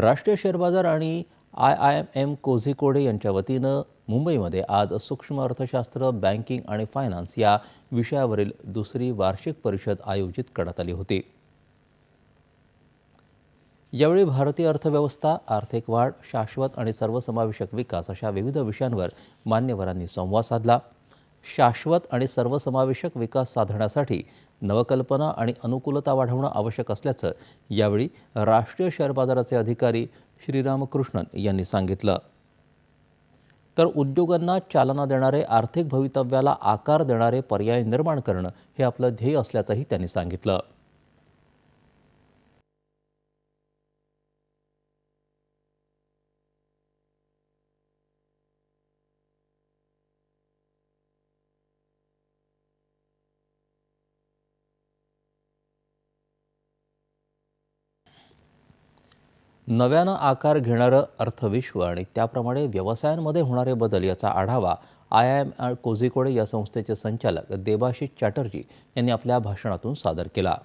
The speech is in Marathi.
राष्ट्रीय शेअर बाजार आणि I I M M Kozhikode यांच्या वतीनं मुंबईमध्ये आज सूक्ष्म अर्थशास्त्र बँकिंग आणि फायनान्स या विषयावरील दुसरी वार्षिक परिषद आयोजित करण्यात आली होती. यावेळी भारतीय अर्थव्यवस्था आर्थिक वाढ शाश्वत आणि सर्वसमावेशक विकास अशा विविध विषयांवर मान्यवरांनी संवाद साधला. शाश्वत आणि सर्वसमावेशक विकास साधण्यासाठी नवकल्पना आणि अनुकूलता वाढवणं आवश्यक असल्याचं यावेळी राष्ट्रीय शेअर बाजाराचे अधिकारी श्रीरामकृष्णन यांनी सांगितलं. तर उद्योगांना चालना देणारे आर्थिक भवितव्याला आकार देणारे पर्याय निर्माण करणं हे आपलं ध्येय असल्याचंही त्यांनी सांगितलं. नव्यानं आकार घेणारं अर्थविश्व आणि त्याप्रमाणे व्यवसायांमध्ये होणारे बदल याचा आढावा आय आय एम कोझिकोडे या संस्थेचे संचालक देबाशिष चॅटर्जी यांनी आपल्या भाषणातून सादर केला.